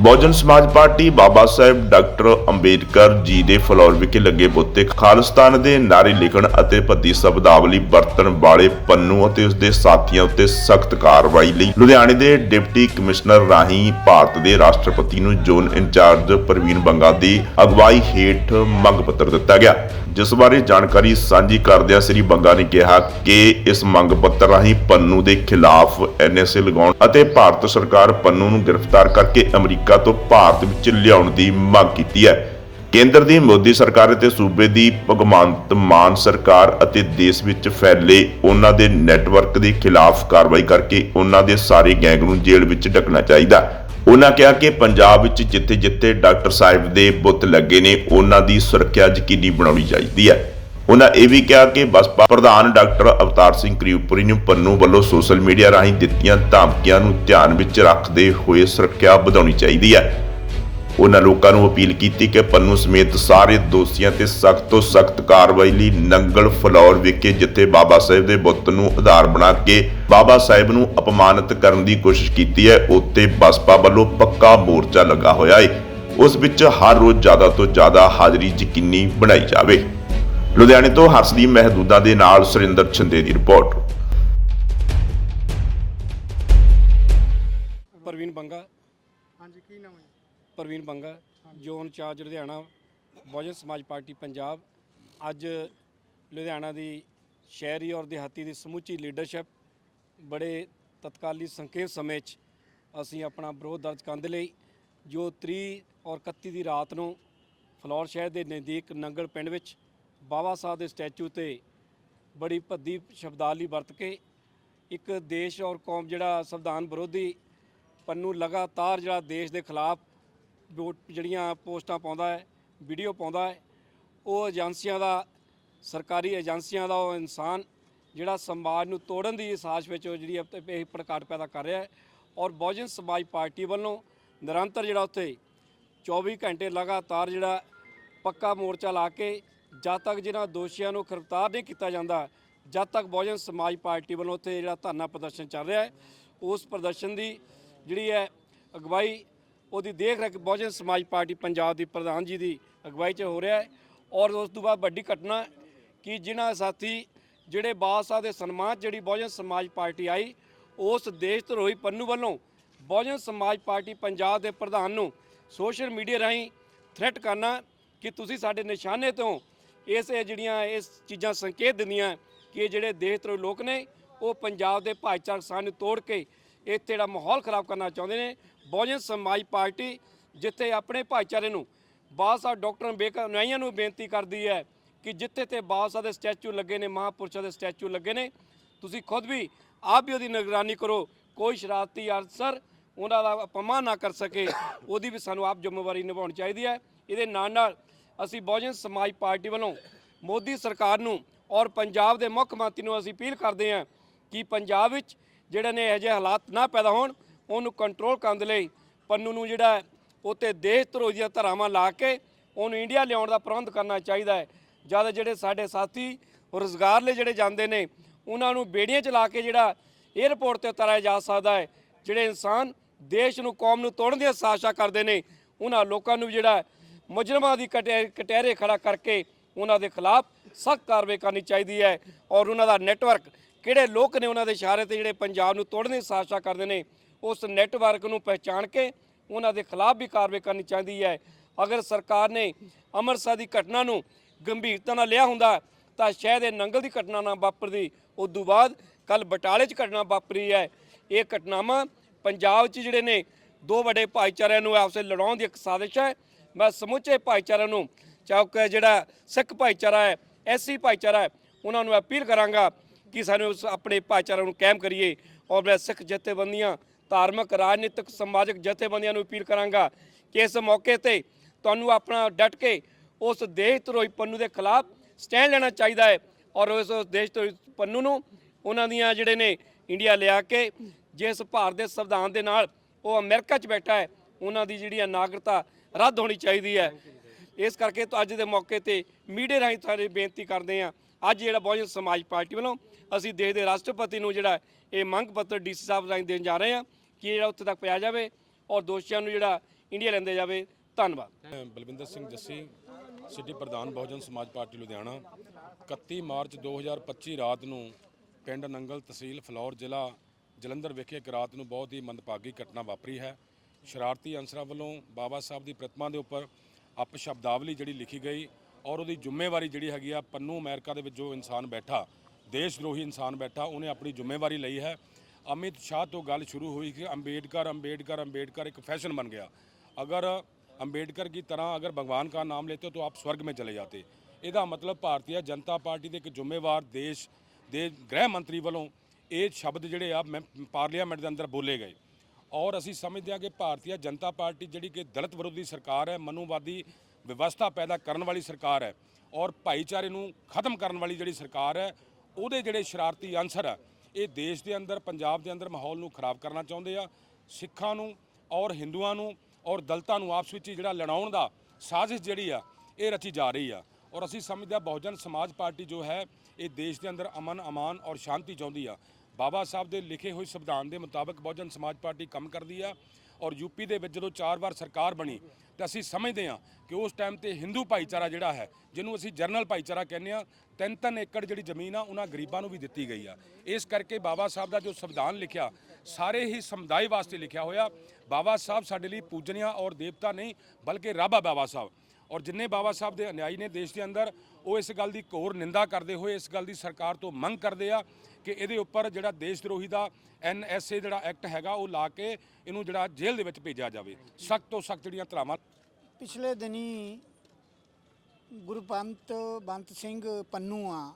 Bahujan Samaj party Baba ਸਾਹਿਬ doctor Ambedkar ji ਦੇ floor ਵਿਖੇ ਲੱਗੇ ਬੁੱਤੇ ਖਾਲਿਸਤਾਨ ਦੇ ਨਾਰੇ ਲਿਖਣ ਅਤੇ ਭੱਦੀ ਸ਼ਬਦਾਵਲੀ ਵਰਤਣ ਵਾਲੇ ਪੰਨੂ ਅਤੇ ਉਸ ਦੇ ਸਾਥੀਆਂ ਉੱਤੇ ਸਖਤ ਕਾਰਵਾਈ ਲਈ ਲੁਧਿਆਣੇ ਦੇ ਡਿਪਟੀ ਕਮਿਸ਼ਨਰ ਰਾਹੀਂ ਭਾਰਤ ਦੇ ਰਾਸ਼ਟਰਪਤੀ ਨੂੰ ਜ਼ੋਨ ਇੰਚਾਰਜ ਪ੍ਰਵੀਨ ਬੰਗਾ ਦੀ ਅਗਵਾਈ ਹੇਠ ਮੰਗ ਪੱਤਰ ਦਿੱਤਾ ਗਿਆ। ਜਿਸ ਬਾਰੇ ਜਾਣਕਾਰੀ ਸਾਂਝੀ ਕਰਦਿਆਂ ਸ੍ਰੀ ਬੰਗਾ ਨੇ ਕਿਹਾ ਕਿ ਇਸ ਮੰਗ ਪੱਤਰ ਰਾਹੀਂ ਪੰਨੂ ਦੇ ਖਿਲਾਫ ਐਨਐਸਏ ਲਗਾਉਣ ਅਤੇ ਭਾਰਤ ਸਰਕਾਰ ਪੰਨੂ ਨੂੰ ਗ੍ਰਿਫਤਾਰ ਕਰਕੇ ਅਮਰੀਕਾ ਤੋਂ ਭਾਰਤ ਵਿੱਚ ਲਿਆਉਣ ਦੀ ਮੰਗ ਕੀਤੀ ਹੈ। ਕੇਂਦਰ ਦੀ ਮੋਦੀ ਸਰਕਾਰ ਅਤੇ ਸੂਬੇ ਦੀ ਭਗਵੰਤ ਮਾਨ ਸਰਕਾਰ ਅਤੇ ਦੇਸ਼ ਵਿੱਚ ਫੈਲੇ ਉਹਨਾਂ ਦੇ ਨੈਟਵਰਕ ਦੇ ਖਿਲਾਫ ਕਾਰਵਾਈ ਕਰਕੇ ਉਹਨਾਂ ਦੇ ਸਾਰੇ ਗੈਂਗ ਨੂੰ ਜੇਲ੍ਹ ਵਿੱਚ ਢਕਣਾ ਚਾਹੀਦਾ ਉਹਨਾਂ ਕਿਹਾ ਕਿ ਪੰਜਾਬ ਵਿੱਚ ਜਿੱਥੇ-ਜਿੱਥੇ ਡਾਕਟਰ ਸਾਹਿਬ ਦੇ ਬੁੱਤ ਲੱਗੇ ਨੇ, ਉਹਨਾਂ ਦੀ ਸੁਰੱਖਿਆ ਯਕੀਨੀ ਬਣਾਉਣੀ ਚਾਹੀਦੀ ਹੈ। ਉਹਨਾਂ ਇਹ ਵੀ ਕਿਹਾ ਕਿ ਬਸਪਾ ਪ੍ਰਧਾਨ ਡਾਕਟਰ ਅਵਤਾਰ ਸਿੰਘ ਕਰੀਮਪੁਰੀ ਨੂੰ ਪੰਨੂ ਵੱਲੋਂ ਸੋਸ਼ਲ ਮੀਡੀਆ ਰਾਹੀਂ ਦਿੱਤੀਆਂ ਧਮਕੀਆਂ ਨੂੰ ਧਿਆਨ ਵਿੱਚ ਰੱਖਦੇ ਹੋਏ ਸੁਰੱਖਿਆ ਵਧਾਉਣੀ ਚਾਹੀਦੀ ਹੈ। ਉਹਨਾਂ ਲੋਕਾਂ ਨੂੰ ਅਪੀਲ ਕੀਤੀ ਕਿ ਪੰਨੂ ਸਮੇਤ ਸਾਰੇ ਦੋਸ਼ੀਆਂ ਤੇ ਸਖਤ ਤੋਂ ਸਖਤ ਕਾਰਵਾਈ ਲਈ ਨੰਗਲ ਫਲੌਰ ਵਿਖੇ ਜਿੱਥੇ ਬਾਬਾ ਸਾਹਿਬ ਦੇ ਬੁੱਤ ਨੂੰ ਆਧਾਰ ਬਣਾ ਕੇ ਬਾਬਾ ਸਾਹਿਬ ਨੂੰ ਅਪਮਾਨਿਤ ਕਰਨ ਦੀ ਕੋਸ਼ਿਸ਼ ਕੀਤੀ ਹੈ ਉੱਤੇ ਬਸਪਾ ਵੱਲੋਂ ਪੱਕਾ ਮੋਰਚਾ ਲੱਗਾ ਹੋਇਆ ਹੈ ਉਸ ਵਿੱਚ ਹਰ ਰੋਜ਼ ਜ਼ਿਆਦਾ ਤੋਂ ਜ਼ਿਆਦਾ ਹਾਜ਼ਰੀ ਯਕੀਨੀ ਬਣਾਈ ਜਾਵੇ। ਲੁਧਿਆਣੇ ਤੋਂ ਹਰਸਦੀਪ ਮਹਿਦੂਦਾ ਦੇ ਨਾਲ ਸੁਰਿੰਦਰ ਛਿੰਦੇ ਦੀ ਰਿਪੋਰਟ। ਪ੍ਰਵੀਨ ਬੰਗਾ। ਹਾਂਜੀ ਕੀ ਨਾਮ ਹੈ? Praveen Banga zone charge Ludhiana Bahujan Samaj party Punjab. ਅੱਜ ਲੁਧਿਆਣਾ ਦੀ ਸ਼ਹਿਰੀ ਔਰ ਦਿਹਾਤੀ ਦੀ ਸਮੁੱਚੀ ਲੀਡਰਸ਼ਿਪ ਬੜੇ ਤਤਕਾਲੀ ਸੰਖੇਪ ਸਮੇਂ 'ਚ ਅਸੀਂ ਆਪਣਾ ਵਿਰੋਧ ਦਰਜ ਕਰਨ ਦੇ ਲਈ ਜੋ 30 ਔਰ 31 ਦੀ ਰਾਤ ਨੂੰ ਫਲੌਰ ਸ਼ਹਿਰ ਦੇ ਨਜ਼ਦੀਕ ਨੰਗਲ ਪਿੰਡ ਵਿੱਚ ਬਾਬਾ ਸਾਹਿਬ ਦੇ ਸਟੈਚੂ ਤੇ ਬੜੀ ਭੱਦੀ ਸ਼ਬਦਾਵਲੀ ਵਰਤ ਕੇ ਇੱਕ ਦੇਸ਼ ਔਰ ਕੌਮ ਜਿਹੜਾ ਸੰਵਿਧਾਨ ਵਿਰੋਧੀ ਪੰਨੂ ਲਗਾਤਾਰ ਜਿਹੜਾ ਦੇਸ਼ ਦੇ ਖਿਲਾਫ ਵੋਟ ਜਿਹੜੀਆਂ ਪੋਸਟਾਂ ਪਾਉਂਦਾ ਹੈ, ਵੀਡੀਓ ਪਾਉਂਦਾ ਹੈ, ਉਹ ਏਜੰਸੀਆਂ ਦਾ, ਸਰਕਾਰੀ ਏਜੰਸੀਆਂ ਦਾ ਉਹ ਇਨਸਾਨ ਜਿਹੜਾ ਸਮਾਜ ਨੂੰ ਤੋੜਨ ਦੀ ਸਾਜ਼ਿਸ਼ ਵਿੱਚ ਉਹ ਜਿਹੜੀ ਇਹ ਪ੍ਰਕਾਟ ਪੈਦਾ ਕਰ ਰਿਹਾ ਹੈ ਔਰ ਬਹੁਜਨ ਸਮਾਜ ਪਾਰਟੀ ਵੱਲੋਂ ਨਿਰੰਤਰ ਜਿਹੜਾ ਉੱਥੇ 24 ਘੰਟੇ ਲਗਾਤਾਰ ਜਿਹੜਾ ਪੱਕਾ ਮੋਰਚਾ ਲਾ ਕੇ ਜਦ ਤੱਕ ਜਿਨ੍ਹਾਂ ਦੋਸ਼ੀਆਂ ਨੂੰ ਗ੍ਰਿਫਤਾਰ ਨਹੀਂ ਕੀਤਾ ਜਾਂਦਾ, ਜਦ ਤੱਕ ਬਹੁਜਨ ਸਮਾਜ ਪਾਰਟੀ ਵੱਲੋਂ ਉੱਥੇ ਜਿਹੜਾ ਧਰਨਾ ਪ੍ਰਦਰਸ਼ਨ ਚੱਲ ਰਿਹਾ ਹੈ, ਉਸ ਪ੍ਰਦਰਸ਼ਨ ਦੀ ਜਿਹੜੀ ਹੈ ਅਗਵਾਈ, ਉਹਦੀ ਦੇਖ ਰੇਖ ਬਹੁਜਨ ਸਮਾਜ ਪਾਰਟੀ ਪੰਜਾਬ ਦੀ ਪ੍ਰਧਾਨ ਜੀ ਦੀ ਅਗਵਾਈ 'ਚ ਹੋ ਰਿਹਾ ਹੈ ਔਰ ਉਸ ਤੋਂ ਬਾਅਦ ਵੱਡੀ ਘਟਨਾ ਕਿ ਜਿਨ੍ਹਾਂ ਸਾਥੀ ਜਿਹੜੇ ਬਾਦਸ਼ਾਹ ਦੇ ਸਨਮਾਨ 'ਚ ਜਿਹੜੀ ਬਹੁਜਨ ਸਮਾਜ ਪਾਰਟੀ ਆਈ, ਉਸ ਦੇਸ਼ ਧਰੋਹੀ ਪੰਨੂ ਵੱਲੋਂ ਬਹੁਜਨ ਸਮਾਜ ਪਾਰਟੀ ਪੰਜਾਬ ਦੇ ਪ੍ਰਧਾਨ ਨੂੰ ਸੋਸ਼ਲ ਮੀਡੀਆ ਰਾਹੀਂ ਥ੍ਰੈਟ ਕਰਨਾ ਕਿ ਤੁਸੀਂ ਸਾਡੇ ਨਿਸ਼ਾਨੇ ਤੋਂ ਇਸ ਇਹ ਜਿਹੜੀਆਂ ਇਸ ਚੀਜ਼ਾਂ ਸੰਕੇਤ ਦਿੰਦੀਆਂ ਕਿ ਜਿਹੜੇ ਦੇਸ਼ ਧਰੋਹੀ ਲੋਕ ਨੇ, ਉਹ ਪੰਜਾਬ ਦੇ ਭਾਈਚਾਰਕ ਸਾਂਝ ਨੂੰ ਤੋੜ ਕੇ ਇੱਥੇ ਜਿਹੜਾ ਮਾਹੌਲ ਖਰਾਬ ਕਰਨਾ ਚਾਹੁੰਦੇ ਨੇ। ਬਹੁਜਨ ਸਮਾਜ ਪਾਰਟੀ ਜਿੱਥੇ ਆਪਣੇ ਭਾਈਚਾਰੇ ਨੂੰ ਬਾਦਸ਼ਾਹ ਡਾਕਟਰ ਅੰਬੇਦਕਰ ਅਨੁਆਈਆਂ ਨੂੰ ਬੇਨਤੀ ਕਰਦੀ ਹੈ ਕਿ ਜਿੱਥੇ ਤੇ ਬਾਦਸ਼ਾਹ ਦੇ ਸਟੈਚੂ ਲੱਗੇ ਨੇ, ਮਹਾਪੁਰਸ਼ਾਂ ਦੇ ਸਟੈਚੂ ਲੱਗੇ ਨੇ, ਤੁਸੀਂ ਖੁਦ ਵੀ ਆਪ ਵੀ ਉਹਦੀ ਨਿਗਰਾਨੀ ਕਰੋ। ਕੋਈ ਸ਼ਰਾਰਤੀ ਅਨਸਰ ਉਹਨਾਂ ਦਾ ਅਪਮਾਨ ਨਾ ਕਰ ਸਕੇ। ਉਹਦੀ ਵੀ ਸਾਨੂੰ ਆਪ ਜ਼ਿੰਮੇਵਾਰੀ ਨਿਭਾਉਣੀ ਚਾਹੀਦੀ ਹੈ। ਇਹਦੇ ਨਾਲ ਨਾਲ ਅਸੀਂ ਬਹੁਜਨ ਸਮਾਜ ਪਾਰਟੀ ਵੱਲੋਂ ਮੋਦੀ ਸਰਕਾਰ ਨੂੰ ਔਰ ਪੰਜਾਬ ਦੇ ਮੁੱਖ ਮੰਤਰੀ ਨੂੰ ਅਸੀਂ ਅਪੀਲ ਕਰਦੇ ਹਾਂ ਕਿ ਪੰਜਾਬ ਵਿੱਚ ਜਿਹੜੇ ਨੇ ਇਹੋ ਜਿਹੇ ਹਾਲਾਤ ਨਾ ਪੈਦਾ ਹੋਣ ਉਹਨੂੰ ਕੰਟਰੋਲ ਕਰਨ ਦੇ ਲਈ ਪੰਨੂ ਨੂੰ ਜਿਹੜਾ ਹੈ, ਦੇਸ਼ ਧਰੋਹੀ ਦੀਆਂ ਧਾਰਾਵਾਂ ਲਾ ਕੇ ਉਹਨੂੰ ਇੰਡੀਆ ਲਿਆਉਣ ਦਾ ਪ੍ਰਬੰਧ ਕਰਨਾ ਚਾਹੀਦਾ ਹੈ। ਜਦ ਜਿਹੜੇ ਸਾਡੇ ਸਾਥੀ ਰੋਜ਼ਗਾਰ ਲਈ ਜਿਹੜੇ ਜਾਂਦੇ ਨੇ ਉਹਨਾਂ ਨੂੰ ਬੇੜੀਆਂ ਚਲਾ ਕੇ ਜਿਹੜਾ 에ਅਰਪੋਰਟ ਤੇ ਉਤਾਰਿਆ ਜਾ ਸਕਦਾ ਹੈ ਜਿਹੜੇ ਇਨਸਾਨ ਦੇਸ਼ ਨੂੰ ਕੌਮ ਨੂੰ ਤੋੜਨ ਦੀਆਂ ਸਾਜ਼ਿਸ਼ਾਂ ਕਰਦੇ ਨੇ ਉਹਨਾਂ ਲੋਕਾਂ ਨੂੰ ਜਿਹੜਾ ਮੁਜਰਮਾਂ ਦੀ ਕਟਹਿ- ਕਟਹਿਰੇ ਖੜਾ ਕਰਕੇ ਉਹਨਾਂ ਦੇ ਖਿਲਾਫ ਸਖਤ ਕਾਰਵਾਈ ਕਰਨੀ ਚਾਹੀਦੀ ਹੈ ਔਰ ਉਹਨਾਂ ਦਾ ਨੈਟਵਰਕ ਕਿਹੜੇ ਲੋਕ ਨੇ ਉਹਨਾਂ ਦੇ ਇਸ਼ਾਰੇ ਤੇ ਜਿਹੜੇ ਪੰਜਾਬ ਨੂੰ ਤੋੜਨ ਦੀ ਸਾਜ਼ਿਸ਼ਾਂ ਕਰਦੇ ਨੇ, ਉਸ ਨੈਟਵਰਕ ਨੂੰ ਪਹਿਚਾਣ ਕੇ ਉਹਨਾਂ ਦੇ ਖਿਲਾਫ ਵੀ ਕਾਰਵਾਈ ਕਰਨੀ ਚਾਹੀਦੀ ਹੈ। ਅਗਰ ਸਰਕਾਰ ਨੇ ਅੰਮ੍ਰਿਤਸਰ ਦੀ ਘਟਨਾ ਨੂੰ ਗੰਭੀਰਤਾ ਨਾਲ ਲਿਆ ਹੁੰਦਾ ਤਾਂ ਸ਼ਾਇਦ ਇਹ ਨੰਗਲ ਦੀ ਘਟਨਾ ਨਾ ਵਾਪਰਦੀ। ਉਸ ਤੋਂ ਬਾਅਦ ਕੱਲ ਬਟਾਲੇ 'ਚ ਘਟਨਾ ਵਾਪਰੀ ਹੈ। ਇਹ ਘਟਨਾਵਾਂ ਪੰਜਾਬ 'ਚ ਜਿਹੜੇ ਨੇ ਦੋ ਵੱਡੇ ਭਾਈਚਾਰਿਆਂ ਨੂੰ ਆਪਸੇ ਲੜਾਉਣ ਦੀ ਇੱਕ ਸਾਜ਼ਿਸ਼ ਹੈ। ਮੈਂ ਸਮੁੱਚੇ ਭਾਈਚਾਰਿਆਂ ਨੂੰ ਚਾਹੇ ਜਿਹੜਾ ਸਿੱਖ ਭਾਈਚਾਰਾ ਹੈ ਐਸੀ ਭਾਈਚਾਰਾ ਹੈ, ਉਹਨਾਂ ਨੂੰ ਅਪੀਲ ਕਰਾਂਗਾ ਕਿ ਸਾਨੂੰ ਉਸ ਆਪਣੇ ਭਾਈਚਾਰੇ ਨੂੰ ਕਾਇਮ ਕਰੀਏ ਔਰ ਮੈਂ ਸਿੱਖ ਜਥੇਬੰਦੀਆਂ, ਧਾਰਮਿਕ, ਰਾਜਨੀਤਿਕ, ਸਮਾਜਿਕ ਜਥੇਬੰਦੀਆਂ ਨੂੰ ਅਪੀਲ ਕਰਾਂਗਾ ਕਿ ਇਸ ਮੌਕੇ ਤੇ ਤੁਹਾਨੂੰ ਆਪਣਾ ਡਟ ਕੇ ਉਸ ਦੇਸ਼ ਧਰੋਹੀ ਪੰਨੂ ਦੇ ਖਿਲਾਫ ਸਟੈਂਡ ਲੈਣਾ ਚਾਹੀਦਾ ਹੈ ਔਰ ਉਸ ਦੇਸ਼ ਧਰੋਹੀ ਪੰਨੂ ਨੂੰ ਉਹਨਾਂ ਦੀਆਂ ਜਿਹੜੇ ਨੇ ਇੰਡੀਆ ਲਿਆ ਕੇ ਜਿਸ ਭਾਰਤ ਦੇ ਸੰਵਿਧਾਨ ਦੇ ਨਾਲ ਉਹ ਅਮਰੀਕਾ 'ਚ ਬੈਠਾ ਹੈ, ਉਹਨਾਂ ਦੀ ਜਿਹੜੀ ਹੈ ਨਾਗਰਿਕਤਾ ਰੱਦ ਹੋਣੀ ਚਾਹੀਦੀ ਹੈ। ਇਸ ਕਰਕੇ ਤਾਂ ਅੱਜ ਦੇ ਮੌਕੇ ਤੇ ਮੀਡੀਆ ਰਾਹੀਂ ਤੁਹਾਡੇ ਬੇਨਤੀ ਕਰਦੇ ਹਾਂ। ਅੱਜ ਜਿਹੜਾ ਬਹੁਜਨ ਸਮਾਜ ਪਾਰਟੀ ਵੱਲੋਂ ਅਸੀਂ ਦੇਸ਼ ਦੇ ਰਾਸ਼ਟਰਪਤੀ ਨੂੰ ਜਿਹੜਾ ਇਹ ਮੰਗ ਪੱਤਰ ਡੀਸੀ ਸਾਹਿਬ ਰਾਹੀਂ ਦੇਣ ਜਾ ਰਹੇ ਹਾਂ ਕਿ ਜਿਹੜਾ ਉੱਥੇ ਤੱਕ ਪਿਆ ਜਾਵੇ ਔਰ ਦੋਸ਼ੀਆਂ ਨੂੰ ਜਿਹੜਾ ਇੰਡੀਆ ਲੈਂਦੇ ਜਾਵੇ। ਧੰਨਵਾਦ। ਮੈਂ ਬਲਵਿੰਦਰ ਸਿੰਘ ਜੱਸੀ ਸਿਟੀ ਪ੍ਰਧਾਨ ਬਹੁਜਨ ਸਮਾਜ ਪਾਰਟੀ, ਲੁਧਿਆਣਾ। 31 ਮਾਰਚ 2025 ਰਾਤ ਨੂੰ ਪਿੰਡ ਨੰਗਲ ਤਹਿਸੀਲ ਫਲੌਰ ਜ਼ਿਲ੍ਹਾ ਜਲੰਧਰ ਵਿਖੇ ਇੱਕ ਰਾਤ ਨੂੰ ਬਹੁਤ ਹੀ ਮੰਦਭਾਗੀ ਘਟਨਾ ਵਾਪਰੀ ਹੈ। ਸ਼ਰਾਰਤੀ ਅੰਸਰਾਂ ਵੱਲੋਂ ਬਾਬਾ ਸਾਹਿਬ ਦੀ ਪ੍ਰਤਿਮਾ ਦੇ ਉੱਪਰ ਅਪ ਸ਼ਬਦਾਵਲੀ ਜਿਹੜੀ ਲਿਖੀ ਗਈ ਔਰ ਉਹਦੀ ਜ਼ਿੰਮੇਵਾਰੀ ਜਿਹੜੀ ਹੈਗੀ ਆ, ਪੰਨੂ ਅਮਰੀਕਾ ਦੇ ਵਿੱਚ ਜੋ ਇਨਸਾਨ ਬੈਠਾ ਦੇਸ਼ ਵਿਰੋਹੀ ਇਨਸਾਨ ਬੈਠਾ, ਉਹਨੇ ਆਪਣੀ ਜ਼ਿੰਮੇਵਾਰੀ ਲਈ ਹੈ। ਅਮਿਤ ਸ਼ਾਹ ਤੋਂ ਗੱਲ ਸ਼ੁਰੂ ਹੋਈ ਕਿ ਅੰਬੇਡਕਰ ਅੰਬੇਡਕਰ ਅੰਬੇਡਕਰ ਇੱਕ ਫੈਸ਼ਨ ਬਣ ਗਿਆ। ਅਗਰ ਅੰਬੇਡਕਰ ਕੀ ਤਰ੍ਹਾਂ ਅਗਰ ਭਗਵਾਨ ਦਾ ਨਾਮ ਲੈਤੇ ਤਾਂ ਆਪ ਸਵਰਗ ਮੇ ਚਲੇ ਜਾਤੇ। ਇਹਦਾ ਮਤਲਬ ਭਾਰਤੀ ਜਨਤਾ ਪਾਰਟੀ ਦੇ ਇੱਕ ਜ਼ਿੰਮੇਵਾਰ ਦੇਸ਼ ਦੇ ਗ੍ਰਹਿ ਮੰਤਰੀ ਵੱਲੋਂ ਇਹ ਸ਼ਬਦ ਜਿਹੜੇ ਆ ਪਾਰਲੀਮੈਂਟ ਦੇ ਅੰਦਰ ਬੋਲੇ ਗਏ। ਔਰ ਅਸੀਂ ਸਮਝਦੇ ਹਾਂ ਕਿ ਭਾਰਤੀ ਜਨਤਾ ਪਾਰਟੀ ਜਿਹੜੀ ਕਿ ਦਲਿਤ ਵਿਰੋਧੀ ਸਰਕਾਰ ਹੈ, ਮਨੂਵਾਦੀ ਵਿਵਸਥਾ ਪੈਦਾ ਕਰਨ ਵਾਲੀ ਸਰਕਾਰ ਹੈ ਔਰ ਭਾਈਚਾਰੇ ਨੂੰ ਖਤਮ ਕਰਨ ਵਾਲੀ ਜਿਹੜੀ ਸਰਕਾਰ ਹੈ, ਉਹਦੇ ਜਿਹੜੇ ਸ਼ਰਾਰਤੀ ਅਨਸਰ ਆ, ਇਹ ਦੇਸ਼ ਦੇ ਅੰਦਰ, ਪੰਜਾਬ ਦੇ ਅੰਦਰ ਮਾਹੌਲ ਨੂੰ ਖਰਾਬ ਕਰਨਾ ਚਾਹੁੰਦੇ ਆ, ਸਿੱਖਾਂ ਨੂੰ ਔਰ ਹਿੰਦੂਆਂ ਨੂੰ ਔਰ ਦਲਤਾਂ ਨੂੰ ਆਪਸ ਵਿੱਚ ਹੀ ਜਿਹੜਾ ਲੜਾਉਣ ਦਾ ਸਾਜ਼ਿਸ਼ ਜਿਹੜੀ ਆ, ਇਹ ਰਚੀ ਜਾ ਰਹੀ ਆ। ਔਰ ਅਸੀਂ ਸਮਝਦੇ ਹਾਂ, ਬਹੁਜਨ ਸਮਾਜ ਪਾਰਟੀ ਜੋ ਹੈ, ਇਹ ਦੇਸ਼ ਦੇ ਅੰਦਰ ਅਮਨ ਅਮਾਨ ਔਰ ਸ਼ਾਂਤੀ ਚਾਹੁੰਦੀ ਆ। ਬਾਬਾ ਸਾਹਿਬ ਦੇ ਲਿਖੇ ਹੋਏ ਸੰਵਿਧਾਨ ਦੇ ਮੁਤਾਬਕ ਬਹੁਜਨ ਸਮਾਜ ਪਾਰਟੀ ਕੰਮ ਕਰਦੀ ਆ ਔਰ ਯੂਪੀ ਦੇ ਵਿੱਚ ਜਦੋਂ ਚਾਰ ਵਾਰ ਸਰਕਾਰ ਬਣੀ ਤਾਂ ਅਸੀਂ ਸਮਝਦੇ ਹਾਂ ਕਿ ਉਸ ਟਾਈਮ ਤੇ ਹਿੰਦੂ ਭਾਈਚਾਰਾ ਜਿਹੜਾ ਹੈ, ਜਿਹਨੂੰ ਅਸੀਂ ਜਰਨਲ ਭਾਈਚਾਰਾ ਕਹਿੰਦੇ ਆ ਤਿੰਨ ਤਿੰਨ ਏਕੜ ਜਿਹੜੀ ਜ਼ਮੀਨ ਆ, ਉਹਨਾਂ ਗਰੀਬਾਂ ਨੂੰ ਵੀ ਦਿੱਤੀ ਗਈ ਆ। ਇਸ ਕਰਕੇ ਬਾਬਾ ਸਾਹਿਬ ਦਾ ਜੋ ਸੰਵਿਧਾਨ ਲਿਖਿਆ, ਸਾਰੇ ਹੀ ਸਮੁਦਾਇ ਵਾਸਤੇ ਲਿਖਿਆ ਹੋਇਆ। ਬਾਬਾ ਸਾਹਿਬ ਸਾਡੇ ਲਈ ਪੂਜਨੀਆ ਔਰ ਦੇਵਤਾ ਨਹੀਂ, ਬਲਕਿ ਰੱਬ ਬਾਬਾ ਸਾਹਿਬ। ਔਰ ਜਿੰਨੇ ਬਾਬਾ ਸਾਹਿਬ ਦੇ ਅਨਿਆਈ ਨੇ ਦੇਸ਼ ਦੇ ਅੰਦਰ, ਉਹ ਇਸ ਗੱਲ ਦੀ ਘੋਰ ਨਿੰਦਾ ਕਰਦੇ ਹੋਏ, ਇਸ ਗੱਲ ਦੀ ਸਰਕਾਰ ਤੋਂ ਮੰਗ ਕਰਦੇ ਆ ਕਿ ਇਹਦੇ ਉੱਪਰ ਜਿਹੜਾ ਦੇਸ਼ ਦਰੋਹੀ ਦਾ ਐਨਐਸਏ ਜਿਹੜਾ ਐਕਟ ਹੈਗਾ, ਉਹ ਲਾ ਕੇ ਇਹਨੂੰ ਜਿਹੜਾ ਜੇਲ੍ਹ ਦੇ ਵਿੱਚ ਭੇਜਿਆ ਜਾਵੇ। ਸਖਤ ਤੋਂ ਸਖਤ ਜਿਹੜੀਆਂ ਧਰਾਵਾਂ ਪਿਛਲੇ ਦਿਨੀ ਗੁਰਪੰਤ ਬੰਤ ਸਿੰਘ ਪੰਨੂ ਆ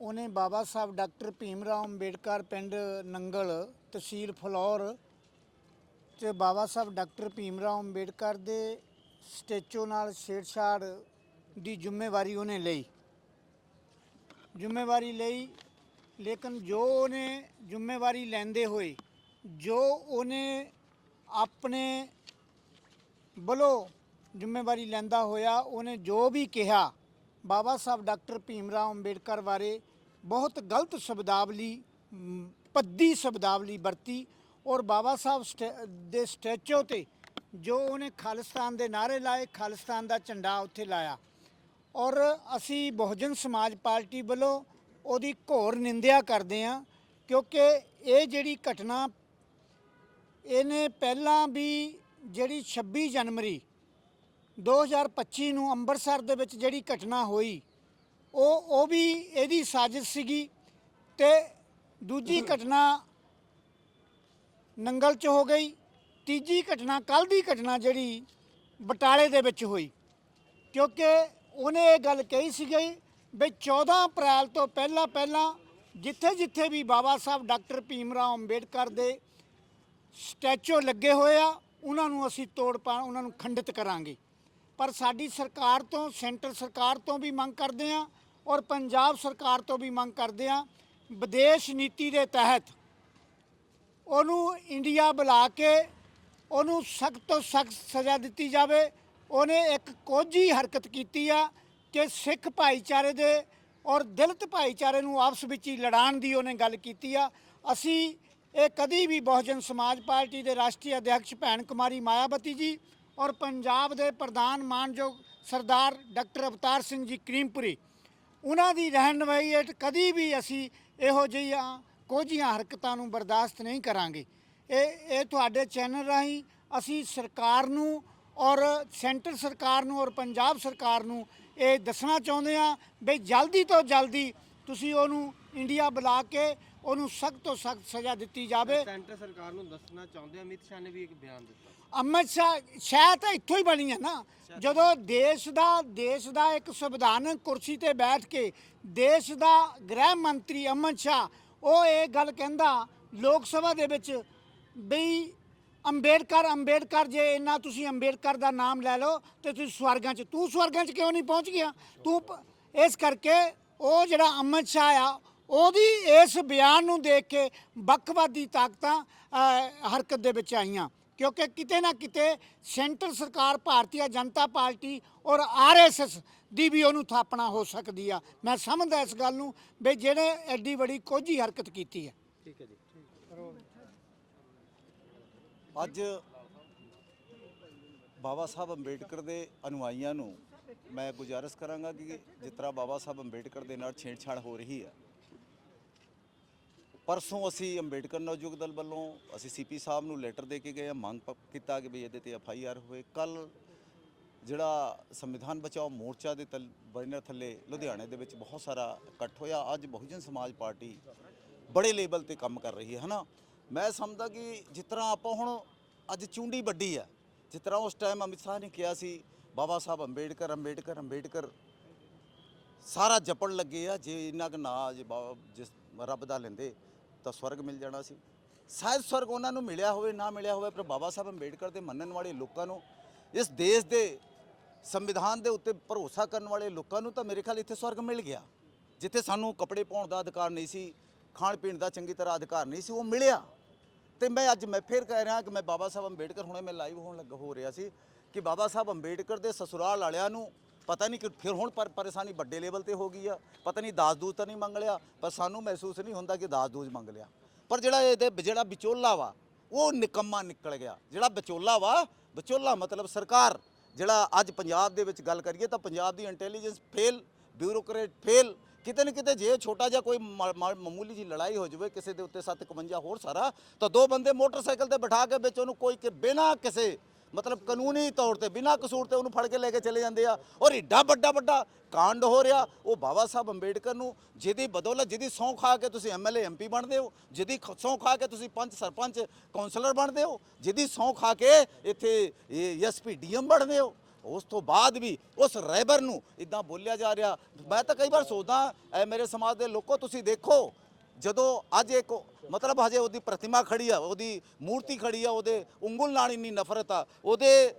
ਉਹਨੇ ਬਾਬਾ ਸਾਹਿਬ ਡਾਕਟਰ ਭੀਮ ਰਾਓ ਅੰਬੇਡਕਰ ਪਿੰਡ ਨੰਗਲ ਤਹਿਸੀਲ ਫਲੌਰ ਤੇ ਬਾਬਾ ਸਾਹਿਬ ਡਾਕਟਰ ਭੀਮ ਰਾਓ ਅੰਬੇਡਕਰ ਦੇ ਸਟੈਚੂ ਨਾਲ ਛੇੜਛਾੜ ਦੀ ਜ਼ਿੰਮੇਵਾਰੀ ਉਹਨੇ ਲਈ। ਜ਼ਿੰਮੇਵਾਰੀ ਲਈ ਲੇਕਿਨ ਜੋ ਉਹਨੇ ਜ਼ਿੰਮੇਵਾਰੀ ਲੈਂਦੇ ਹੋਏ ਜੋ ਉਹਨੇ ਆਪਣੇ ਵੱਲੋਂ ਜ਼ਿੰਮੇਵਾਰੀ ਲੈਂਦਾ ਹੋਇਆ ਉਹਨੇ ਜੋ ਵੀ ਕਿਹਾ ਬਾਬਾ ਸਾਹਿਬ ਡਾਕਟਰ ਭੀਮ ਰਾਓ ਅੰਬੇਡਕਰ ਬਾਰੇ ਬਹੁਤ ਗਲਤ ਸ਼ਬਦਾਵਲੀ ਮ, ਭੱਦੀ ਸ਼ਬਦਾਵਲੀ ਵਰਤੀ ਔਰ ਬਾਬਾ ਸਾਹਿਬ ਸਟੈ- ਦੇ ਸਟੈਚੂ ਤੇ ਜੋ ਉਹਨੇ ਖਾਲਿਸਤਾਨ ਦੇ ਨਾਰੇ ਲਾਏ, ਖਾਲਿਸਤਾਨ ਦਾ ਝੰਡਾ ਉੱਥੇ ਲਾਇਆ। ਔਰ ਅਸੀਂ ਬਹੁਜਨ ਸਮਾਜ ਪਾਰਟੀ ਵੱਲੋਂ ਉਹਦੀ ਘੋਰ ਨਿੰਦਿਆ ਕਰਦੇ ਹਾਂ, ਕਿਉਂਕਿ ਇਹ ਜਿਹੜੀ ਘਟਨਾ, ਇਹਨੇ ਪਹਿਲਾਂ ਵੀ ਜਿਹੜੀ 26 ਜਨਵਰੀ 2025 ਨੂੰ ਅੰਮ੍ਰਿਤਸਰ ਦੇ ਵਿੱਚ ਜਿਹੜੀ ਘਟਨਾ ਹੋਈ, ਉਹ ਉਹ ਵੀ ਇਹਦੀ ਸਾਜ਼ਿਸ਼ ਸੀਗੀ ਤੇ ਦੂਜੀ ਘਟਨਾ ਨੰਗਲ 'ਚ ਹੋ ਗਈ। ਤੀਜੀ ਘਟਨਾ ਕੱਲ ਦੀ ਘਟਨਾ ਜਿਹੜੀ ਬਟਾਲੇ ਦੇ ਵਿੱਚ ਹੋਈ, ਕਿਉਂਕਿ ਉਹਨੇ ਇਹ ਗੱਲ ਕਹੀ ਸੀ ਗਈ ਵੀ 14 ਅਪ੍ਰੈਲ ਤੋਂ ਪਹਿਲਾਂ ਪਹਿਲਾਂ ਜਿੱਥੇ ਜਿੱਥੇ ਵੀ ਬਾਬਾ ਸਾਹਿਬ ਡਾਕਟਰ ਭੀਮ ਰਾਓ ਅੰਬੇਡਕਰ ਦੇ ਸਟੈਚੂ ਲੱਗੇ ਹੋਏ ਆ, ਉਹਨਾਂ ਨੂੰ ਅਸੀਂ ਤੋੜ ਪਾ ਉਹਨਾਂ ਨੂੰ ਖੰਡਿਤ ਕਰਾਂਗੇ। ਪਰ ਸਾਡੀ ਸਰਕਾਰ ਤੋਂ, ਸੈਂਟਰ ਸਰਕਾਰ ਤੋਂ ਵੀ ਮੰਗ ਕਰਦੇ ਆ ਔਰ ਪੰਜਾਬ ਸਰਕਾਰ ਤੋਂ ਵੀ ਮੰਗ ਕਰਦੇ ਆ, ਵਿਦੇਸ਼ ਨੀਤੀ ਦੇ ਤਹਿਤ ਉਹਨੂੰ ਇੰਡੀਆ ਬੁਲਾ ਕੇ ਉਹਨੂੰ ਸਖਤ ਤੋਂ ਸਖਤ ਸਜ਼ਾ ਦਿੱਤੀ ਜਾਵੇ। ਉਹਨੇ ਇੱਕ ਕੋਝੀ ਹਰਕਤ ਕੀਤੀ ਆ ਕਿ ਸਿੱਖ ਭਾਈਚਾਰੇ ਦੇ ਔਰ ਦਲਿਤ ਭਾਈਚਾਰੇ ਨੂੰ ਆਪਸ ਵਿੱਚ ਹੀ ਲੜਾਉਣ ਦੀ ਉਹਨੇ ਗੱਲ ਕੀਤੀ ਆ। ਅਸੀਂ ਇਹ ਕਦੀ ਵੀ ਬਹੁਜਨ ਸਮਾਜ ਪਾਰਟੀ ਦੇ ਰਾਸ਼ਟਰੀ ਅਧਿਕਸ਼ ਭੈਣ ਕੁਮਾਰੀ ਮਾਇਆਵਤੀ ਜੀ ਔਰ ਪੰਜਾਬ ਦੇ ਪ੍ਰਧਾਨ ਮਾਨਯੋਗ ਸਰਦਾਰ ਡਾਕਟਰ ਅਵਤਾਰ ਸਿੰਘ ਜੀ ਕਰੀਮਪੁਰੀ, ਉਹਨਾਂ ਦੀ ਰਹਿਨੁਮਾਈ ਹੇਠ ਕਦੀ ਵੀ ਅਸੀਂ ਇਹੋ ਜਿਹੀਆਂ ਕੋਝੀਆਂ ਹਰਕਤਾਂ ਨੂੰ ਬਰਦਾਸ਼ਤ ਨਹੀਂ ਕਰਾਂਗੇ। ਇਹ ਇਹ ਤੁਹਾਡੇ ਚੈਨਲ ਰਾਹੀਂ ਅਸੀਂ ਸਰਕਾਰ ਨੂੰ ਔਰ ਸੈਂਟਰ ਸਰਕਾਰ ਨੂੰ ਔਰ ਪੰਜਾਬ ਸਰਕਾਰ ਨੂੰ ਇਹ ਦੱਸਣਾ ਚਾਹੁੰਦੇ ਹਾਂ ਵੀ ਜਲਦੀ ਤੋਂ ਜਲਦੀ ਤੁਸੀਂ ਉਹਨੂੰ ਇੰਡੀਆ ਬੁਲਾ ਕੇ ਉਹਨੂੰ ਸਖਤ ਤੋਂ ਸਖਤ ਸਜ਼ਾ ਦਿੱਤੀ ਜਾਵੇ। ਸੈਂਟਰ ਸਰਕਾਰ ਨੂੰ ਦੱਸਣਾ ਚਾਹੁੰਦੇ ਆ, ਅਮਿਤ ਸ਼ਾਹ ਨੇ ਵੀ ਇੱਕ ਬਿਆਨ ਦਿੱਤਾ। ਅਮਿਤ ਸ਼ਾਹ ਸ਼ਾਇਦ ਤਾਂ ਇੱਥੋਂ ਹੀ ਬਣੀ ਹੈ ਨਾ। ਜਦੋਂ ਦੇਸ਼ ਦਾ ਦੇਸ਼ ਦਾ ਇੱਕ ਸੰਵਿਧਾਨਕ ਕੁਰਸੀ ਤੇ ਬੈਠ ਕੇ ਦੇਸ਼ ਦਾ ਗ੍ਰਹਿ ਮੰਤਰੀ ਅਮਿਤ ਸ਼ਾਹ ਉਹ ਇਹ ਗੱਲ ਕਹਿੰਦਾ ਲੋਕ ਸਭਾ ਦੇ ਵਿੱਚ ਬਈ ਅੰਬੇਡਕਰ ਅੰਬੇਡਕਰ ਜੇ ਇੰਨਾ ਤੁਸੀਂ ਅੰਬੇਡਕਰ ਦਾ ਨਾਮ ਲੈ ਲਓ ਤੇ ਤੁਸੀਂ ਸਵਰਗਾਂ 'ਚ ਤੂੰ ਸਵਰਗਾਂ 'ਚ ਕਿਉਂ ਨਹੀਂ ਪਹੁੰਚ ਗਿਆ? ਤੂੰ ਪ- ਇਸ ਕਰਕੇ ਉਹ ਜਿਹੜਾ ਅਮਿਤ ਸ਼ਾਹ ਆ ਉਹਦੀ ਇਸ ਬਿਆਨ ਨੂੰ ਦੇਖ ਕੇ ਵੱਖਵਾਦੀ ਤਾਕਤਾਂ ਅਹ, ਹਰਕਤ ਦੇ ਵਿੱਚ ਆਈਆਂ। ਕਿਉਂਕਿ ਕਿਤੇ ਨਾ ਕਿਤੇ ਸੈਂਟਰ ਸਰਕਾਰ ਭਾਰਤੀ ਜਨਤਾ ਪਾਰਟੀ ਔਰ ਆਰਐਸਐਸ ਦੀ ਵੀ ਉਹਨੂੰ ਥਾਪਣਾ ਹੋ ਸਕਦੀ ਆ। ਮੈਂ ਸਮਝਦਾ ਇਸ ਗੱਲ ਨੂੰ ਵੀ ਜਿਹੜੇ ਐਡੀ ਬੜੀ ਕੋਝੀ ਹਰਕਤ ਕੀਤੀ ਹੈ। ਠੀਕ ਹੈ ਜੀ। ਅੱਜ ਬਾਬਾ ਸਾਹਿਬ ਅੰਬੇਡਕਰ ਦੇ ਅਨੁਆਈਆਂ ਨੂੰ ਮੈਂ ਗੁਜ਼ਾਰਿਸ਼ ਕਰਾਂਗਾ ਕਿ ਜਿਸ ਤਰ੍ਹਾਂ ਬਾਬਾ ਸਾਹਿਬ ਅੰਬੇਡਕਰ ਦੇ ਨਾਲ ਛੇੜਛਾੜ ਹੋ ਰਹੀ ਹੈ, ਪਰਸੋਂ ਅਸੀਂ ਅੰਬੇਡਕਰ ਨਵਯੁਗ ਦਲ ਵੱਲੋਂ ਅਸੀਂ ਸੀਪੀ ਸਾਹਿਬ ਨੂੰ ਲੈਟਰ ਦੇ ਕੇ ਗਏ ਹਾਂ, ਮੰਗ ਪ- ਕੀਤਾ ਕਿ ਵੀ ਇਹਦੇ ਤੇ ਐਫ ਆਈ ਆਰ ਹੋਵੇ। ਕੱਲ ਜਿਹੜਾ ਸੰਵਿਧਾਨ ਬਚਾਓ ਮੋਰਚਾ ਦੇ ਤਲ, ਬੈਨਰ ਥੱਲੇ ਲੁਧਿਆਣੇ ਦੇ ਵਿੱਚ ਬਹੁਤ ਸਾਰਾ ਇਕੱਠ ਹੋਇਆ। ਅੱਜ ਬਹੁਜਨ ਸਮਾਜ ਪਾਰਟੀ ਬੜੇ ਲੈਵਲ ਤੇ ਕੰਮ ਕਰ ਰਹੀ ਹੈ, ਹਨਾ? ਮੈਂ ਸਮਝਦਾ ਕਿ ਜਿਸ ਤਰ੍ਹਾਂ ਆਪਾਂ ਹੁਣ ਅੱਜ ਚੁੰਡੀ ਵੱਡੀ ਆ, ਜਿਸ ਤਰ੍ਹਾਂ ਉਸ ਟਾਈਮ ਅਮਿਤ ਸ਼ਾਹ ਨੇ ਕਿਹਾ ਸੀ, ਬਾਬਾ ਸਾਹਿਬ ਅੰਬੇਡਕਰ ਅੰਬੇਡਕਰ ਅੰਬੇਡਕਰ, ਸਾਰਾ ਜਪਣ ਲੱਗੇ ਆ, ਜੇ ਇੰਨਾ ਕੁ ਨਾਂ ਜੇ ਬਾਬਾ ਜਿਸ ਰੱਬ ਦਾ ਲੈਂਦੇ, ਤਾਂ ਸਵਰਗ ਮਿਲ ਜਾਣਾ ਸੀ। ਸ਼ਾਇਦ ਸਵਰਗ ਉਹਨਾਂ ਨੂੰ ਮਿਲਿਆ ਹੋਵੇ, ਨਾ ਮਿਲਿਆ ਹੋਵੇ, ਪਰ ਬਾਬਾ ਸਾਹਿਬ ਅੰਬੇਡਕਰ ਦੇ ਮੰਨਣ ਵਾਲੇ ਲੋਕਾਂ ਨੂੰ, ਇਸ ਦੇਸ਼ ਦੇ ਸੰਵਿਧਾਨ ਦੇ ਉੱਤੇ ਭਰੋਸਾ ਕਰਨ ਵਾਲੇ ਲੋਕਾਂ ਨੂੰ ਤਾਂ ਮੇਰੇ ਖਿਆਲ ਇੱਥੇ ਸਵਰਗ ਮਿਲ ਗਿਆ। ਜਿੱਥੇ ਸਾਨੂੰ ਕੱਪੜੇ ਪਾਉਣ ਦਾ ਅਧਿਕਾਰ ਨਹੀਂ ਸੀ ਖਾਣ ਪੀਣ ਦਾ ਚੰਗੀ ਤਰ੍ਹਾਂ ਅਧਿਕਾਰ ਨਹੀਂ ਸੀ, ਉਹ ਮਿਲਿਆ। ਤੇ ਮੈਂ ਅੱਜ ਮੈਂ ਫੇਰ ਕਹਿ ਰਿਹਾ ਕਿ ਮੈਂ ਬਾਬਾ ਸਾਹਿਬ ਅੰਬੇਡਕਰ ਹੁਣੇ ਮੈਂ ਲਾਈਵ ਹੋਣ ਲੱਗਾ, ਹੋ ਰਿਹਾ ਸੀ ਕਿ ਬਾਬਾ ਸਾਹਿਬ ਅੰਬੇਡਕਰ ਦੇ ਸਸੁਰਾਲ ਵਾਲਿਆਂ ਨੂੰ ਪਤਾ ਨਹੀਂ ਕਿ ਫਿਰ ਹੁਣ ਪਰ, ਪਰੇਸ਼ਾਨੀ ਵੱਡੇ ਲੈਵਲ ਤੇ ਹੋ ਗਈ ਆ, ਪਤਾ ਨਹੀਂ ਦਾਸ ਦੂਜ ਤਾਂ ਨਹੀਂ ਮੰਗ ਲਿਆ, ਪਰ ਸਾਨੂੰ ਮਹਿਸੂਸ ਨਹੀਂ ਹੁੰਦਾ ਕਿ ਦਾਸ ਦੂਜ ਮੰਗ ਲਿਆ। ਪਰ ਜਿਹੜਾ ਇਹਦੇ ਜਿਹੜਾ ਵਿਚੋਲਾ ਵਾ, ਉਹ ਨਿਕੰਮਾ ਨਿਕਲ ਗਿਆ। ਜਿਹੜਾ ਵਿਚੋਲਾ ਵਾ, ਵਿਚੋਲਾ ਮਤਲਬ ਸਰਕਾਰ, ਜਿਹੜਾ ਅੱਜ ਪੰਜਾਬ ਦੇ ਵਿੱਚ ਗੱਲ ਕਰੀਏ ਤਾਂ ਪੰਜਾਬ ਦੀ ਇੰਟੈਲੀਜੈਂਸ ਫੇਲ ਬਿਊਰੋਕਰੇਟ ਫੇਲ ਕਿਤੇ ਨਾ ਕਿਤੇ ਜੇ ਛੋਟਾ ਜਿਹਾ ਕੋਈ ਮਾ- ਮਾ- ਮਾਮੂਲੀ ਜੀ ਲੜਾਈ ਹੋ ਜਾਵੇ, ਕਿਸੇ ਦੇ ਉੱਤੇ 751 ਹੋਰ ਸਾਰਾ, ਤਾਂ ਦੋ ਬੰਦੇ ਮੋਟਰਸਾਈਕਲ ਤੇ ਬਿਠਾ ਕੇ ਵਿੱਚ ਉਹਨੂੰ ਕੋਈ ਕਿ ਬਿਨਾਂ ਕਿਸੇ, ਮਤਲਬ ਕਾਨੂੰਨੀ ਤੌਰ ਤੇ, ਬਿਨਾਂ ਕਸੂਰ ਤੇ ਉਹਨੂੰ ਫੜ ਕੇ ਲੈ ਕੇ ਚਲੇ ਜਾਂਦੇ ਆ। ਔਰ ਏਡਾ ਵੱਡਾ ਵੱਡਾ ਕਾਂਡ ਹੋ ਰਿਹਾ, ਉਹ ਬਾਬਾ ਸਾਹਿਬ ਅੰਬੇਡਕਰ ਨੂੰ, ਜਿਹਦੀ ਬਦੌਲਤ ਜਿਹਦੀ ਸੌਂ ਖਾ ਕੇ ਤੁਸੀਂ ਐਮਐਲਏ ਐਮਪੀ ਬਣਦੇ ਹੋ, ਜਿਹਦੀ ਖ- ਸਹੁੰ ਖਾ ਕੇ ਤੁਸੀਂ ਪੰਚ ਸਰਪੰਚ, ਕੌਂਸਲਰ ਬਣਦੇ ਹੋ, ਜਿਹਦੀ ਸੌਂ ਖਾ ਕੇ ਇੱਥੇ ਐਸਪੀ ਡੀਐਮ ਬਣਦੇ ਹੋ। ਉਸ ਤੋਂ ਬਾਅਦ ਵੀ ਉਸ ਰੈਬਰ ਨੂੰ ਇਦਾਂ ਬੋਲਿਆ ਜਾ ਰਿਹਾ। ਮੈਂ ਤਾਂ ਕਈ ਵਾਰ ਸੋਚਦਾ ਐ ਮੇਰੇ ਸਮਾਜ ਦੇ ਲੋਕੋ, ਤੁਸੀਂ ਦੇਖੋ, ਜਦੋਂ ਅੱਜ ਇੱਕ ਮਤਲਬ ਹਜੇ ਉਹਦੀ ਪ੍ਰਤਿਮਾ ਖੜੀ ਆ, ਉਹਦੀ ਮੂਰਤੀ ਖੜੀ ਆ, ਉਹਦੇ ਉਂਗਲ ਨਾਲ ਇੰਨੀ ਨਫ਼ਰਤ ਆ, ਉਹਦੇ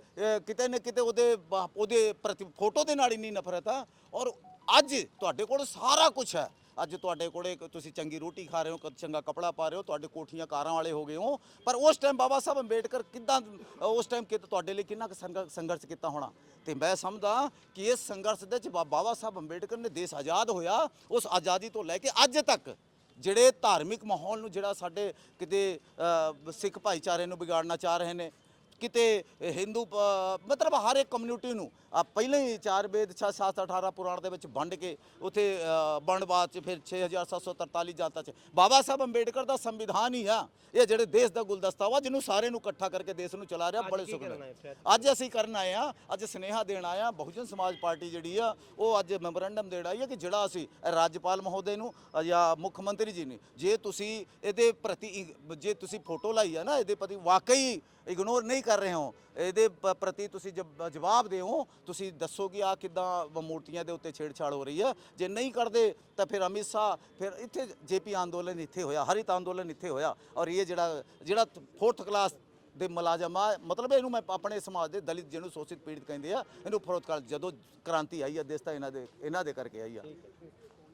ਕਿਤੇ ਨਾ ਕਿਤੇ ਉਹਦੇ ਉਹਦੇ ਪ੍ਰਤੀ, ਫੋਟੋ ਦੇ ਨਾਲ ਇੰਨੀ ਨਫ਼ਰਤ ਆ, ਔਰ ਅੱਜ ਤੁਹਾਡੇ ਕੋਲ ਸਾਰਾ ਕੁਝ ਹੈ। ਅੱਜ ਤੁਹਾਡੇ ਕੋਲੇ ਤੁਸੀਂ ਚੰਗੀ ਰੋਟੀ ਖਾ ਰਹੇ ਹੋ, ਕ- ਚੰਗਾ ਕਪੜਾ ਪਾ ਰਹੇ ਹੋ, ਤੁਹਾਡੇ ਕੋਠੀਆਂ ਕਾਰਾਂ ਵਾਲੇ ਹੋ ਗਏ ਹੋ, ਪਰ ਉਸ ਟਾਈਮ ਬਾਬਾ ਸਾਹਿਬ ਅੰਬੇਡਕਰ ਕਿੱਦਾਂ, ਉਸ ਟਾਈਮ ਕਿ ਤੁਹਾਡੇ ਲਈ ਕਿੰਨਾ ਕੁ ਸੰਘ- ਸੰਘਰਸ਼ ਕੀਤਾ ਹੋਣਾ? ਤੇ ਮੈਂ ਸਮਝਦਾ ਕਿ ਇਸ ਸੰਘਰਸ਼ ਦੇ ਵਿੱਚ ਬਾ- ਬਾਬਾ ਸਾਹਿਬ ਅੰਬੇਡਕਰ ਨੇ ਦੇਸ਼ ਆਜ਼ਾਦ ਹੋਇਆ, ਉਸ ਆਜ਼ਾਦੀ ਤੋਂ ਲੈ ਕੇ ਅੱਜ ਤੱਕ ਜਿਹੜੇ ਧਾਰਮਿਕ ਮਾਹੌਲ ਨੂੰ ਜਿਹੜਾ ਸਾਡੇ ਕਿਤੇ ਸਿੱਖ ਭਾਈਚਾਰੇ ਨੂੰ ਵਿਗਾੜਨਾ ਚਾਹ ਰਹੇ ਨੇ ਕਿਤੇ ਹਿੰਦੂ ਮਤਲਬ ਹਰ ਇੱਕ ਕਮਿਊਨਿਟੀ ਨੂੰ ਪਹਿਲਾਂ ਹੀ ਚਾਰ ਵੇਦ 6 7 18 ਪੁਰਾਣ ਦੇ ਵਿੱਚ ਵੰਡ ਕੇ ਉਥੇ ਵੰਡਬਾਦ ਚ ਫਿਰ 6743 ਜਾਤਾਂ ਚ। ਬਾਬਾ ਸਾਹਿਬ ਅੰਬੇਡਕਰ ਦਾ ਸੰਵਿਧਾਨ ਹੀ ਆ। ਇਹ ਜਿਹੜੇ ਦੇਸ਼ ਦਾ ਗੁਲਦਸਤਾ ਵਾ ਜਿਹਨੂੰ ਸਾਰੇ ਨੂੰ ਇਕੱਠਾ ਕਰਕੇ ਦੇਸ਼ ਨੂੰ ਚਲਾ ਰਿਹਾ ਬੜੇ ਸੁਖ ਫਿਰ? ਅੱਜ ਅਸੀਂ ਕਰਨ ਆਏ ਆ ਅੱਜ ਸੁਨੇਹਾ ਦੇਣ ਆਏ ਆ ਬਹੁਜਨ ਸਮਾਜ ਪਾਰਟੀ ਜਿਹੜੀ ਆ ਉਹ ਅੱਜ ਮੈਮੋਰੰਡਮ ਦੇਣ ਆਈ ਆ ਕਿ ਜਿਹੜਾ ਅਸੀਂ ਰਾਜਪਾਲ ਮਹੋਦय ਨੂੰ ਜਾਂ ਮੁੱਖ ਮੰਤਰੀ ਜੀ ਨੇ ਜੇ ਤੁਸੀਂ ਇਹਦੇ ਪ੍ਰਤੀ ਜੇ ਤੁਸੀਂ ਫੋਟੋ ਲਾਈ ਆ ਨਾ ਇਹਦੇ ਪ੍ਰਤੀ ਵਾਕਈ ਇਗਨੋਰ ਨਹੀਂ ਕਰ ਰਹੇ ਹੋ। ਇਹਦੇ ਪ- ਪ੍ਰਤੀ ਤੁਸੀਂ ਜਬ- ਜਵਾਬ ਦਿਓ। ਤੁਸੀਂ ਦੱਸੋ ਕਿ ਆ ਕਿਦਾਂ ਮੂਰਤੀਆਂ ਦੇ ਉੱਤੇ ਛੇੜਛਾੜ ਹੋ ਰਹੀ ਹੈ। ਜੇ ਨਹੀਂ ਕਰਦੇ, ਤਾਂ ਫਿਰ ਅਮਿਤ ਸ਼ਾਹ, ਫਿਰ ਇੱਥੇ ਜੇਪੀ ਅੰਦੋਲਨ ਇੱਥੇ ਹੋਇਆ, ਹਰਿਤ ਅੰਦੋਲਨ ਇੱਥੇ ਹੋਇਆ। ਔਰ ਇਹ ਜਿਹੜਾ ਜਿਹੜਾ ਫੋਰਥ ਕਲਾਸ ਦੇ ਮੁਲਾਜ਼ਮ ਆ, ਮਤਲਬ ਇਹਨੂੰ ਮੈਂ ਆਪਣੇ ਸਮਾਜ ਦੇ ਦਲਿਤ ਜਿਹਨੂੰ ਸ਼ੋਸ਼ਿਤ ਪੀੜਤ ਕਹਿੰਦੇ ਆ, ਇਹਨੂੰ ਫਰੋਤ ਕਲਾਸ ਜਦੋਂ ਕ੍ਰਾਂਤੀ ਆਈ ਆ, ਦੇਸ਼ ਤਾਂ ਇਹਨਾਂ ਦੇ ਇਹਨਾਂ ਦੇ ਕਰਕੇ ਆਈ ਆ।